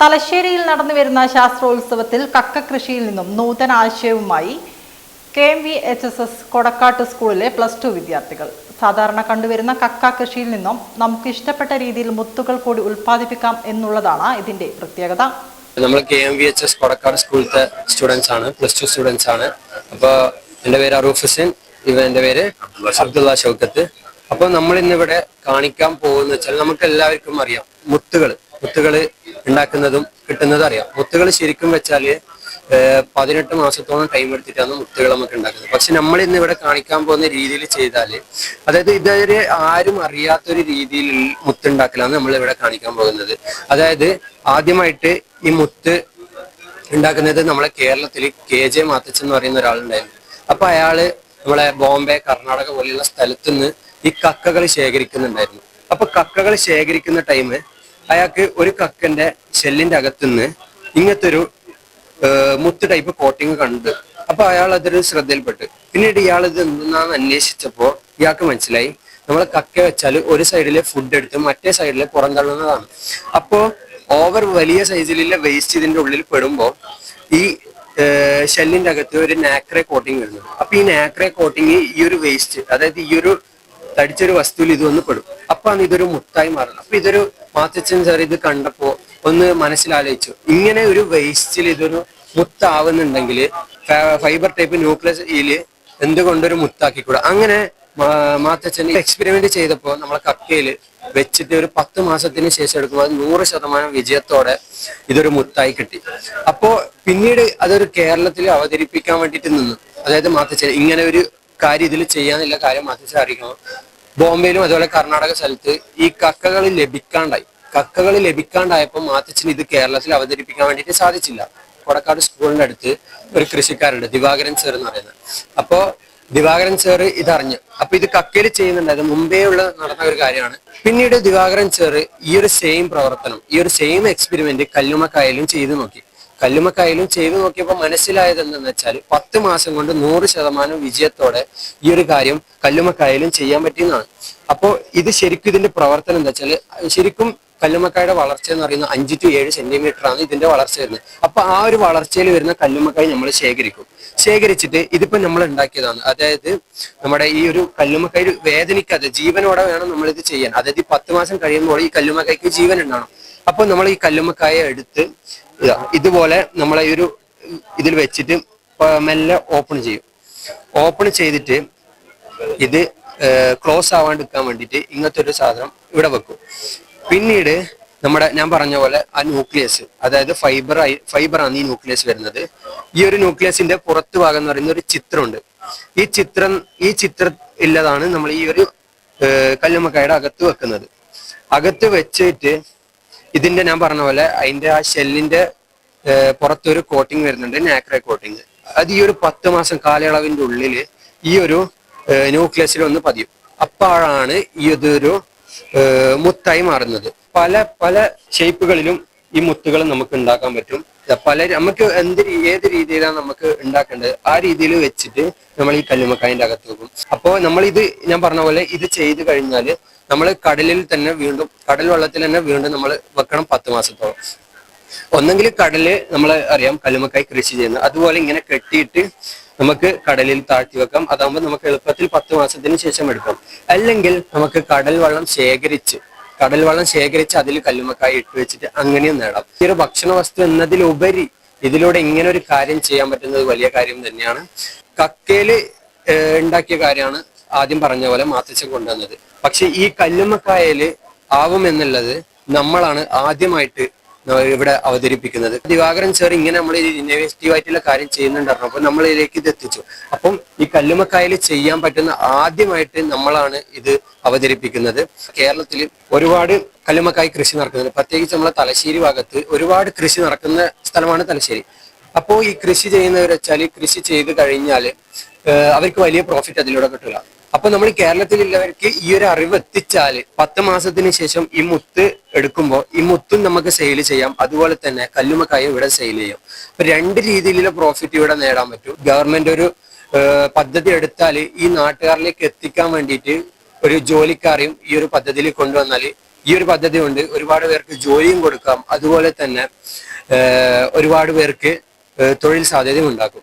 തലശ്ശേരിയിൽ നടന്നു വരുന്ന ശാസ്ത്രോത്സവത്തിൽ കക്ക കൃഷിയിൽ നിന്നും നൂതന ആശയവുമായി K M V H S S Kodakkad സ്കൂളിലെ പ്ലസ് ടു വിദ്യാർത്ഥികൾ. സാധാരണ കണ്ടുവരുന്ന കക്ക കൃഷിയിൽ നിന്നും നമുക്ക് ഇഷ്ടപ്പെട്ട രീതിയിൽ മുത്തുകൾ കൂടി ഉൽപ്പാദിപ്പിക്കാം എന്നുള്ളതാണ് ഇതിന്റെ പ്രത്യേകത. നമ്മൾ K M V H S Kodakkad സ്കൂളിലത്തെ students ആണ് പ്ലസ് ടു സ്റ്റുഡൻസ് ആണ്. അപ്പോൾ എന്റെ പേര് അറൂഫ് ഹുസൈൻ ഇവ എന്റെ പേര് അബ്ദുള്ള ഷൗക്കത്ത്. അപ്പോൾ നമ്മൾ ഇന്നിവിടെ കാണിക്കാൻ പോകുന്ന വെച്ചാൽ നമുക്ക് എല്ലാവർക്കും അറിയാം മുത്തുകൾ മുത്തുകൾ ഉണ്ടാക്കുന്നതും കിട്ടുന്നതും അറിയാം. മുത്തുകൾ ശരിക്കും വെച്ചാൽ പതിനെട്ട് മാസത്തോളം ടൈം എടുത്തിട്ടാണ് മുത്തുകൾ നമുക്ക് ഉണ്ടാക്കുന്നത്. പക്ഷെ നമ്മൾ ഇന്ന് ഇവിടെ കാണിക്കാൻ പോകുന്ന രീതിയിൽ ചെയ്താൽ അതായത് ഇതുവരെ ആരും അറിയാത്തൊരു രീതിയിൽ മുത്ത് മുത്തുണ്ടാക്കലാണ് നമ്മൾ ഇവിടെ കാണിക്കാൻ പോകുന്നത്. അതായത് ആദ്യമായിട്ട് ഈ മുത്ത് ഉണ്ടാക്കുന്നത് നമ്മളെ കേരളത്തിൽ കെ ജെ മാത്തച്ചൻ എന്ന് പറയുന്ന ഒരാളുണ്ടായിരുന്നു. അപ്പൊ അയാൾ നമ്മളെ ബോംബെ കർണാടക പോലെയുള്ള സ്ഥലത്ത് നിന്ന് ഈ കക്കകൾ ശേഖരിക്കുന്നുണ്ടായിരുന്നു. അപ്പൊ കക്കകൾ ശേഖരിക്കുന്ന ടൈം അയാൾക്ക് ഒരു കക്കന്റെ ഷെല്ലിന്റെ അകത്തുനിന്ന് ഇങ്ങനത്തെ ഒരു മുത്ത് ടൈപ്പ് കോട്ടിങ് കണ്ട്. അപ്പൊ അയാൾ അതൊരു ശ്രദ്ധയിൽപ്പെട്ടു. പിന്നീട് ഇയാൾ ഇത് എന്തെന്നാന്ന് അന്വേഷിച്ചപ്പോ ഇയാൾക്ക് മനസ്സിലായി. നമ്മൾ കക്ക വെച്ചാൽ ഒരു സൈഡിലെ ഫുഡ് എടുത്ത് മറ്റേ സൈഡിലെ പുറന്തള്ളുന്നതാണ്. അപ്പോ ഓവർ വലിയ സൈസിലുള്ള വേസ്റ്റ് ഇതിന്റെ ഉള്ളിൽ പെടുമ്പോൾ ഈ ഷെല്ലിന്റെ അകത്ത് ഒരു നാക്രെ കോട്ടിങ് വരുന്നുണ്ട് അപ്പൊ ഈ നാക്രെ കോട്ടിങ് ഈ ഒരു വേസ്റ്റ് അതായത് ഈ ഒരു തടിച്ചൊരു വസ്തുവിൽ ഇത് വന്ന് പെടും. അപ്പാണ് ഇതൊരു മുത്തായി മാറുന്നത്. അപ്പൊ ഇതൊരു മാത്തച്ഛൻ സാർ ഇത് കണ്ടപ്പോ ഒന്ന് മനസ്സിലാലോചിച്ചു. ഇങ്ങനെ ഒരു വേസ്റ്റിൽ ഇതൊരു മുത്താവുന്നുണ്ടെങ്കിൽ ഫൈബർ ടൈപ്പ് ന്യൂക്ലിയസ് ന്യൂക്ലിയസിൽ എന്തുകൊണ്ടൊരു മുത്താക്കിക്കൂടാ? അങ്ങനെ മാത്തച്ഛൻ എക്സ്പെരിമെന്റ് ചെയ്തപ്പോൾ നമ്മളെ കക്കയിൽ വെച്ചിട്ട് ഒരു പത്ത് മാസത്തിന് ശേഷം എടുക്കുമ്പോൾ അത് നൂറ് ശതമാനം വിജയത്തോടെ ഇതൊരു മുത്തായി കിട്ടി. അപ്പോ പിന്നീട് അതൊരു കേരളത്തിൽ അവതരിപ്പിക്കാൻ വേണ്ടിയിട്ട് നിന്നു. അതായത് മാത്തച്ഛൻ ഇങ്ങനെ ഒരു കാര്യം ഇതിൽ ചെയ്യാന്നുള്ള കാര്യം മാത്തച്ഛൻ അറിയിക്കണം. ബോംബെയിലും അതുപോലെ കർണാടക സ്ഥലത്ത് ഈ കക്കകൾ ലഭിക്കാണ്ടായി. കക്കകൾ ലഭിക്കാണ്ടായപ്പോൾ മാത്തച്ഛന് ഇത് കേരളത്തിൽ അവതരിപ്പിക്കാൻ വേണ്ടിയിട്ട് സാധിച്ചില്ല. കൊടക്കാട് സ്കൂളിന്റെ അടുത്ത് ഒരു കൃഷിക്കാരുണ്ട് ദിവാകരൻ സർ എന്ന് പറയുന്നത് അപ്പോ ദിവാകരൻ സർ ഇതറിഞ്ഞു. അപ്പൊ ഇത് കക്കയിൽ ചെയ്യുന്നുണ്ടായിരുന്നു മുമ്പേ ഉള്ള നടന്ന ഒരു കാര്യമാണ്. പിന്നീട് ദിവാകരൻ സർ ഈ ഒരു സെയിം പ്രവർത്തനം ഈ ഒരു സെയിം എക്സ്പെരിമെന്റ് കല്ലുമക്കായലും ചെയ്തു നോക്കി. കല്ലുമക്കായലും ചെയ്തു നോക്കിയപ്പോൾ മനസ്സിലായത് എന്തെന്ന് വെച്ചാൽ പത്ത് മാസം കൊണ്ട് നൂറ് ശതമാനം വിജയത്തോടെ ഈ ഒരു കാര്യം കല്ലുമക്കായലും ചെയ്യാൻ പറ്റിയെന്നാണ്. അപ്പോൾ ഇത് ശരിക്കും ഇതിന്റെ പ്രവർത്തനം എന്താ വെച്ചാൽ ശരിക്കും കല്ലുമക്കായുടെ വളർച്ച എന്ന് പറയുന്നത് അഞ്ച് ടു ഏഴ് സെന്റിമീറ്റർ ആണ് ഇതിന്റെ വളർച്ച വരുന്നത്. അപ്പൊ ആ ഒരു വളർച്ചയിൽ വരുന്ന കല്ലുമക്കായ് നമ്മൾ ശേഖരിക്കും. ശേഖരിച്ചിട്ട് ഇതിപ്പോ നമ്മൾ ഉണ്ടാക്കിയതാണ്. അതായത് നമ്മുടെ ഈ ഒരു കല്ലുമക്കായ് വേദനിക്കാതെ ജീവനോടെ വേണം നമ്മൾ ഇത് ചെയ്യാൻ. അതായത് ഈ പത്ത് മാസം കഴിയുമ്പോൾ ഈ കല്ലുമക്കായ്ക്ക് ജീവൻ ഉണ്ടാവണം. അപ്പൊ നമ്മൾ ഈ കല്ലുമ്മക്കായ എടുത്ത് ഇതുപോലെ നമ്മളെ ഈ ഒരു ഇതിൽ വെച്ചിട്ട് മെല്ലെ ഓപ്പൺ ചെയ്യും. ഓപ്പൺ ചെയ്തിട്ട് ഇത് ക്ലോസ് ആവാണ്ടിരിക്കാൻ വേണ്ടിയിട്ട് ഇങ്ങനത്തെ ഒരു സാധനം ഇവിടെ വെക്കും. പിന്നീട് നമ്മുടെ ഞാൻ പറഞ്ഞ പോലെ ആ ന്യൂക്ലിയസ് അതായത് ഫൈബർ ഫൈബറാണ് ഈ ന്യൂക്ലിയസ് വരുന്നത്. ഈ ഒരു ന്യൂക്ലിയസിന്റെ പുറത്ത് ഭാഗം എന്ന് പറയുന്ന ഒരു ചിത്രമുണ്ട്. ഈ ചിത്രം ഈ ചിത്രം ഇല്ലതാണ് നമ്മൾ ഈ ഒരു കല്ലുമ്മക്കായുടെ അകത്ത് വെക്കുന്നത്. അകത്ത് വെച്ചിട്ട് ഇതിന്റെ ഞാൻ പറഞ്ഞ പോലെ അതിന്റെ ആ ഷെല്ലിന്റെ പുറത്തൊരു കോട്ടിങ് വരുന്നുണ്ട് നാക്രേ കോട്ടിങ് അത് ഈ ഒരു പത്ത് മാസം കാലയളവിന്റെ ഉള്ളിൽ ഈ ഒരു ന്യൂക്ലിയസിൽ ഒന്ന് പതിയും. അപ്പോഴാണ് ഈ ഇതൊരു മുത്തായി മാറുന്നത്. പല പല ഷേപ്പുകളിലും ഈ മുത്തുകൾ നമുക്ക് ഉണ്ടാക്കാൻ പറ്റും. പല നമുക്ക് എന്ത് ഏത് രീതിയിലാണ് നമുക്ക് ഉണ്ടാക്കേണ്ടത്? ആ രീതിയിൽ വെച്ചിട്ട് നമ്മൾ ഈ കല്ലുമക്കായിന്റെ അകത്ത് വെക്കും. അപ്പോൾ നമ്മൾ ഇത് ഞാൻ പറഞ്ഞ പോലെ ഇത് ചെയ്ത് കഴിഞ്ഞാൽ നമ്മൾ കടലിൽ തന്നെ വീണ്ടും കടൽ വെള്ളത്തിൽ തന്നെ വീണ്ടും നമ്മൾ വെക്കണം പത്ത് മാസത്തോളം. ഒന്നെങ്കിൽ കടൽ നമ്മൾ അറിയാം കല്ലുമക്കായി കൃഷി ചെയ്യുന്നത്. അതുപോലെ ഇങ്ങനെ കെട്ടിയിട്ട് നമുക്ക് കടലിൽ താഴ്ത്തി വെക്കാം. അതാകുമ്പോൾ നമുക്ക് എളുപ്പത്തിൽ പത്ത് മാസത്തിന് ശേഷം എടുക്കാം. അല്ലെങ്കിൽ നമുക്ക് കടൽ വെള്ളം ശേഖരിച്ച് കടൽ വെള്ളം ശേഖരിച്ച് അതിൽ കല്ലുമക്കായി ഇട്ട് വെച്ചിട്ട് അങ്ങനെയും നേടാം. ഈ ഒരു ഭക്ഷണ വസ്തു എന്നതിലുപരി ഇതിലൂടെ ഇങ്ങനെ ഒരു കാര്യം ചെയ്യാൻ പറ്റുന്നത് വലിയ കാര്യം തന്നെയാണ്. കക്കയിൽ ഉണ്ടാക്കിയ കാര്യമാണ് ആദ്യം പറഞ്ഞ പോലെ മാത്തച്ഛൻ കൊണ്ടുവന്നത്. പക്ഷെ ഈ കല്ലുമ്മക്കായൽ ആവും എന്നുള്ളത് നമ്മളാണ് ആദ്യമായിട്ട് ഇവിടെ അവതരിപ്പിക്കുന്നത്. ദിവാകരൻ സാർ ഇങ്ങനെ നമ്മൾ ഇന്നോവേറ്റീവ് ആയിട്ടുള്ള കാര്യം ചെയ്യുന്നുണ്ടായിരുന്നു. അപ്പൊ നമ്മൾ ഇതിലേക്ക് ഇത് എത്തിച്ചു. അപ്പം ഈ കല്ലുമക്കായൽ ചെയ്യാൻ പറ്റുന്ന ആദ്യമായിട്ട് നമ്മളാണ് ഇത് അവതരിപ്പിക്കുന്നത്. കേരളത്തിൽ ഒരുപാട് കല്ലുമക്കായ് കൃഷി നടക്കുന്നത് പ്രത്യേകിച്ച് നമ്മളെ തലശ്ശേരി ഭാഗത്ത് ഒരുപാട് കൃഷി നടക്കുന്ന സ്ഥലമാണ് തലശ്ശേരി. അപ്പോൾ ഈ കൃഷി ചെയ്യുന്നവർ വെച്ചാൽ കൃഷി ചെയ്ത് കഴിഞ്ഞാൽ അവർക്ക് വലിയ പ്രോഫിറ്റ് അതിലൂടെ കിട്ടില്ല അപ്പൊ നമ്മൾ കേരളത്തിലുള്ളവർക്ക് ഈ ഒരു അറിവ് എത്തിച്ചാൽ പത്ത് മാസത്തിന് ശേഷം ഈ മുത്ത് എടുക്കുമ്പോൾ ഈ മുത്തും നമുക്ക് സെയിൽ ചെയ്യാം. അതുപോലെ തന്നെ കല്ലുമക്കായും ഇവിടെ സെയിൽ ചെയ്യാം. അപ്പൊ രണ്ട് രീതിയിലുള്ള പ്രോഫിറ്റ് ഇവിടെ നേടാൻ പറ്റും. ഗവൺമെന്റ് ഒരു പദ്ധതി എടുത്താൽ ഈ നാട്ടുകാരിലേക്ക് എത്തിക്കാൻ വേണ്ടിയിട്ട് ഒരു ജോലിക്കാരെയും ഈ ഒരു പദ്ധതിയിൽ കൊണ്ടുവന്നാൽ ഈ ഒരു പദ്ധതി കൊണ്ട് ഒരുപാട് പേർക്ക് ജോലിയും കൊടുക്കാം. അതുപോലെ തന്നെ ഒരുപാട് പേർക്ക് തൊഴിൽ സാധ്യതയും ഉണ്ടാക്കും.